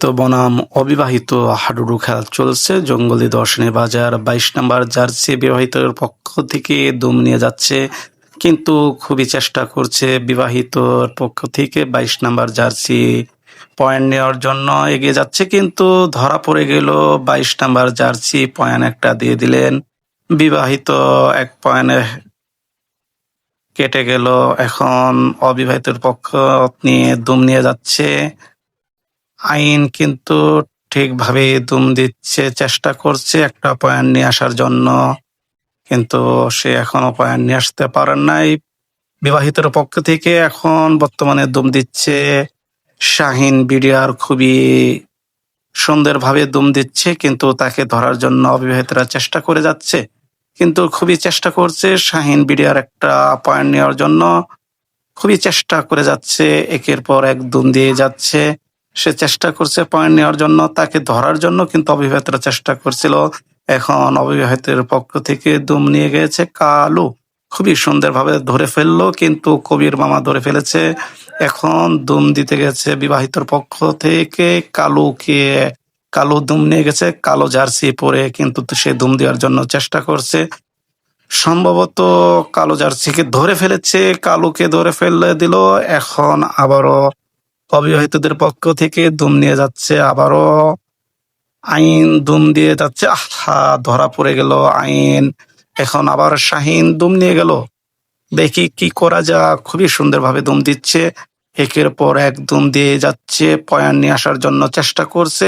তো বনাম অবিবাহিত হাডুডু খেলা চলছে। জঙ্গলি দর্শনী বাজার বাইশ নাম্বার জার্সি বিবাহিতের পক্ষ থেকে দুম নিয়ে যাচ্ছে। কিন্তু খুবই চেষ্টা করছে বিবাহিতর পক্ষ থেকে বাইশ নাম্বার জার্সি পয়েন্ট নেওয়ার জন্য এগিয়ে যাচ্ছে। কিন্তু ধরা পড়ে গেল বাইশ নাম্বার জার্সি পয়েন্ট একটা দিয়ে দিলেন। বিবাহিত এক পয়েন্টে কেটে গেল। এখন অবিবাহিতের পক্ষ নিয়ে দুম নিয়ে যাচ্ছে। আইন কিন্তু ঠিকভাবে দুম দিচ্ছে, চেষ্টা করছে একটা পয়েন্ট নিয়ে আসার জন্য। কিন্তু সে এখনও পয়েন্ট নিয়ে আসতে পারেন নাই। বিবাহিতের পক্ষ থেকে এখন বর্তমানে দুম দিচ্ছে। শাহিন বিডিআর খুবই সুন্দরভাবে দুম দিচ্ছে, কিন্তু তাকে ধরার জন্য অবিবাহিতরা চেষ্টা করে যাচ্ছে। কিন্তু খুবই চেষ্টা করছে শাহিন বিডিআর একটা পয়েন্ট নেওয়ার জন্য। খুবই চেষ্টা করে যাচ্ছে, একের পর এক দুম দিয়ে যাচ্ছে। সে চেষ্টা করছে পয়েন্ট নেওয়ার জন্য, তাকে ধরার জন্য, কিন্তু অবিবাহিতরা চেষ্টা করছিল। এখন অবিবাহিতের পক্ষ থেকে দুম নিয়ে গেছে কালু। খুবই সুন্দরভাবে ধরে ফেলল, কিন্তু কবির মামা ধরে ফেলেছে। এখন দুম দিতে গেছে বিবাহিতর পক্ষ থেকে কালুকে। কালো দুম নিয়ে গেছে, কালো জার্সি পরে কিন্তু সে দুম দেওয়ার জন্য চেষ্টা করছে। সম্ভবত কালো জার্সিকে ধরে ফেলেছে, কালুকে ধরে ফেলে দিল। এখন আবারও অবিবাহিতদের পক্ষ থেকে দুম নিয়ে যাচ্ছে, আবারও আইন দুম দিয়ে যাচ্ছে। আহা, ধরা পড়ে গেল আইন। এখন আবার শাহিন দুম নিয়ে গেল। দেখি কি করা যা খুবই সুন্দরভাবে দুম দিচ্ছে। একের পর এক দুম দিয়ে যাচ্ছে। পয়েন্ট নিয়ে আসার জন্য চেষ্টা করছে।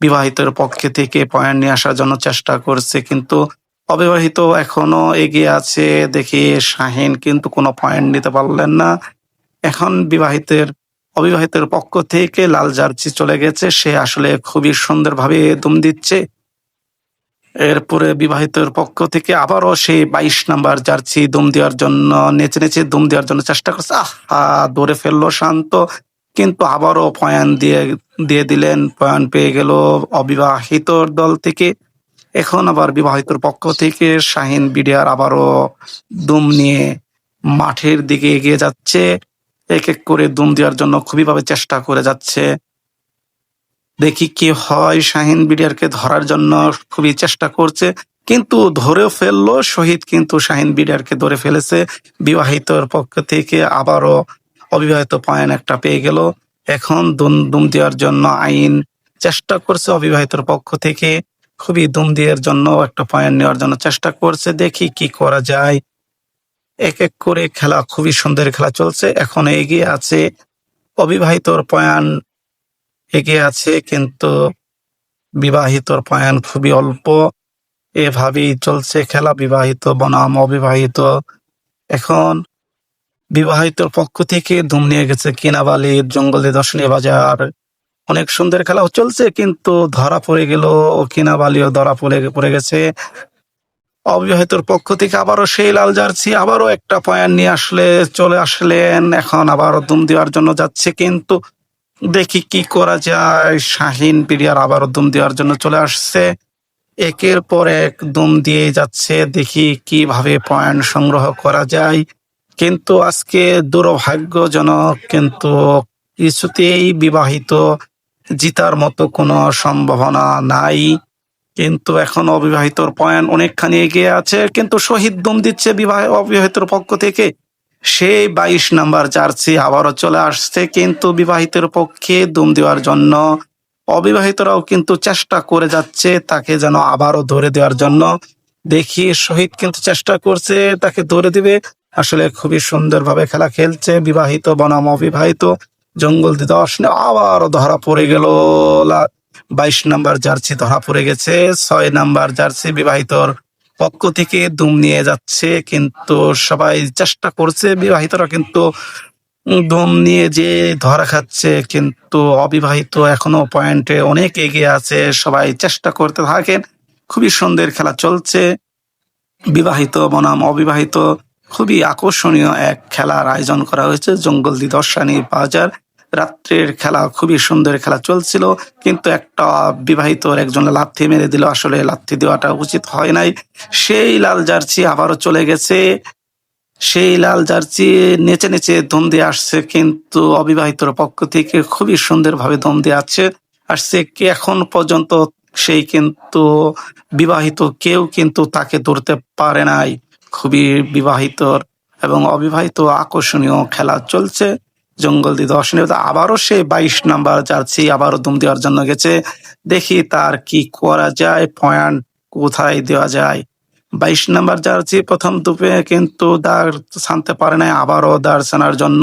বিবাহিতের পক্ষে থেকে পয়েন্ট নিয়ে আসার জন্য চেষ্টা করছে, কিন্তু অবিবাহিত এখনও এগিয়ে আছে। দেখি শাহিন কিন্তু কোনো পয়েন্ট নিতে পারলেন না। এখন বিবাহিতের অবিবাহিতের পক্ষ থেকে লাল জার্সি চলে গেছে। সে আসলে খুবই সুন্দরভাবে দুম দিচ্ছে। এরপরে বিবাহিতের পক্ষ থেকে আবারও সে বাইশ নাম্বার জার্সি দুম দেওয়ার জন্য, নেচে নেচে দুম দেওয়ার জন্য চেষ্টা করছে। আহা দৌড়ে ফেলল শান্ত। কিন্তু আবারও পয়েন্ট দিয়ে দিয়ে দিলেন। পয়েন্ট পেয়ে গেল অবিবাহিত দল থেকে। এখন আবার বিবাহিতর পক্ষ থেকে শাহিন বিডিআর আবারও দুম নিয়ে মাঠের দিকে এগিয়ে যাচ্ছে। এক এক করে দুম দেওয়ার জন্য খুবইভাবে চেষ্টা করে যাচ্ছে। দেখি কি হয়। শাহিন বিডিআরকে ধরার জন্য খুবই চেষ্টা করছে, কিন্তু ধরে ফেলল শহীদ, কিন্তু শাহিন বিডিআরকে ধরে ফেলেছে। বিবাহিতর পক্ষ থেকে আবারও অবিবাহিত পয়েন্ট একটা পেয়ে গেল। এখন দুম দুম দেওয়ার জন্য আইন চেষ্টা করছে অবিবাহিতর পক্ষ থেকে। খুবই দুম দেওয়ার জন্য একটা পয়েন্ট নেওয়ার জন্য চেষ্টা করছে। দেখি কি করা যায়। এক এক করে খেলা, খুবই সুন্দর খেলা চলছে। এখন এগিয়ে আছে অবিবাহিতর পয়ান। এগিয়ে আছে কিন্তু বিবাহিতর পয়ান খুবই অল্প। এভাবেই চলছে খেলা, বিবাহিত বনাম, অবিবাহিত। এখন বিবাহিতর পক্ষ থেকে ধুম নিয়ে গেছে কিনাবালির জঙ্গলে দর্শনীয় বাজার। অনেক সুন্দর খেলা চলছে কিন্তু ধরা পড়ে গেল কিনাবালিও ধরা পড়ে পড়ে গেছে। অবিবাহিতর পক্ষ থেকে আবারও সেই লাল জার্সি, আবারও একটা পয়েন্ট নিয়ে আসলে চলে আসলেন। এখন আবারও দুম দেওয়ার জন্য যাচ্ছে, কিন্তু দেখি কি করা যায়। শাহিন পিরিয়ার আবারও দুম দেওয়ার জন্য চলে আসছে। একের পর এক দুম দিয়ে যাচ্ছে, দেখি কীভাবে পয়েন্ট সংগ্রহ করা যায়। কিন্তু আজকে দুর্ভাগ্যজনক, কিন্তু কিছুতেই বিবাহিত জিতার মতো কোনো সম্ভাবনা নাই। কিন্তু এখন অবিবাহিতর পয়েন্ট অনেকখানি এগিয়ে আছে, কিন্তু শহীদ দম দিচ্ছে বিবাহ, অবিবাহিতর পক্ষ থেকে। সেই বাইশ নাম্বার জার্সি আবারও চলে আসছে, কিন্তু বিবাহিতের পক্ষে দুম দেওয়ার জন্য অবিবাহিতরাও কিন্তু চেষ্টা করে যাচ্ছে, তাকে যেন আবারও ধরে দেওয়ার জন্য। দেখি শহীদ কিন্তু চেষ্টা করছে, তাকে ধরে দিবে। আসলে খুবই সুন্দরভাবে খেলা খেলছে, বিবাহিত বনাম অবিবাহিত। জঙ্গল দিদর্শ আবারও ধরা পড়ে গেল বাইশ নাম্বার জার্সি ধরা পড়ে গেছে, ছয় নাম্বার জার্সি বিবাহিতর পক্ষ থেকে দুম নিয়ে যাচ্ছে, কিন্তু সবাই চেষ্টা করছে বিবাহিতরা কিন্তু দম নিয়ে যে ধরা খাচ্ছে, কিন্তু অবিবাহিত এখনও পয়েন্টে অনেক এগিয়ে আছে, সবাই চেষ্টা করতে থাকেন। খুবই সুন্দর খেলা চলছে। বিবাহিত বনাম অবিবাহিত, খুবই আকর্ষণীয় এক খেলার আয়োজন করা হয়েছে, জঙ্গল দিদর্শানী বাজার। রাত্রের খেলা, খুবই সুন্দর খেলা চলছিল, কিন্তু একটা বিবাহিত একজন লাথি মেরে দিল। আসলে লাথি দেওয়াটা উচিত হয় নাই। সেই লাল জার্সি আবারও চলে গেছে। সেই লাল জার্সি নেচে নেচে দম দিয়ে আসছে, কিন্তু অবিবাহিতর পক্ষ থেকে খুবই সুন্দরভাবে দম দিয়ে আসছে। আসছে এখন পর্যন্ত সেই কিন্তু বিবাহিত কেউ কিন্তু তাকে ধরতে পারে নাই। খুবই বিবাহিত এবং অবিবাহিত আকর্ষণীয় খেলা চলছে। জঙ্গল দি দর্শনে আবারও সে বাইশ নাম্বার জার্সি আবারও দুম দেওয়ার জন্য গেছে। দেখি তার কি করা যায়, পয়েন্ট কোথায় দেওয়া যায়। বাইশ নাম্বার জার্সি প্রথম দুপে কিন্তু দাঁড় ছানতে পারে নাই, আবারও দাঁড় ছানার জন্য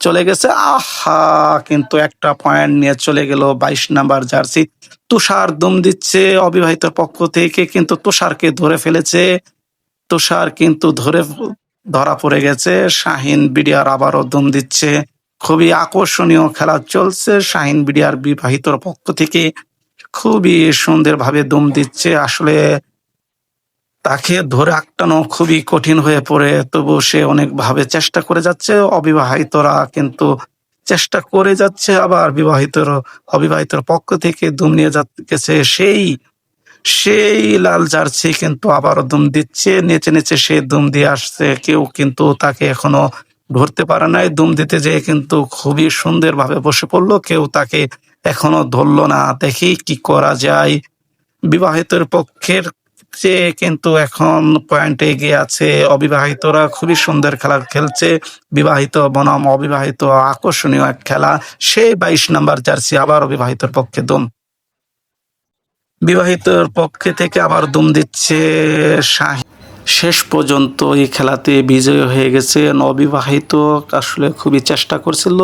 চলে গেছে। আহা! কিন্তু একটা পয়েন্ট নিয়ে চলে গেল বাইশ নাম্বার জার্সি। তুষার দম দিচ্ছে অবিবাহিত পক্ষ থেকে, কিন্তু তুষারকে ধরে ফেলেছে। তুষার কিন্তু ধরে ধরা পড়ে গেছে। শাহিন বিডিআর আবারও দম দিচ্ছে। খুবই আকর্ষণীয় খেলা চলছে। শাহিন বিডিআর বিবাহিতর পক্ষ থেকে খুবই সুন্দরভাবে দম দিচ্ছে। আসলে তাকে ধরে আটকানো খুবই কঠিন হয়ে পড়ে, তবু সে অনেকভাবে চেষ্টা করে যাচ্ছে। অবিবাহিতরা কিন্তু চেষ্টা করে যাচ্ছে, আবার বিবাহিতর, অবিবাহিতর পক্ষ থেকে দুম নিয়ে যাচ্ছে সেই সেই লাল জার্সি কিন্তু আবারও দুম দিচ্ছে। নেচে নেচে সে দুম দিয়ে আসছে। কেউ কিন্তু তাকে এখনও ধরতে পারে নাই, দুম দিতে যেয়ে কিন্তু খুবই সুন্দরভাবে বসে পড়ল। কেউ তাকে এখনও ধরলো না। দেখি কি করা যায়। বিবাহিতের পক্ষের চেয়ে কিন্তু এখন পয়েন্টে এগিয়ে আছে অবিবাহিতরা। খুবই সুন্দর খেলা খেলছে। বিবাহিত বনাম, অবিবাহিত আকর্ষণীয় এক খেলা। সেই বাইশ নাম্বার জার্সি আবার অবিবাহিতর পক্ষে দুম। বিবাহিতর পক্ষে থেকে আবার দুম দিচ্ছে শাহি শেষ পর্যন্ত এই খেলাতে বিজয়ী হয়ে গেছেন অবিবাহিত আসলে খুবই চেষ্টা করছিল।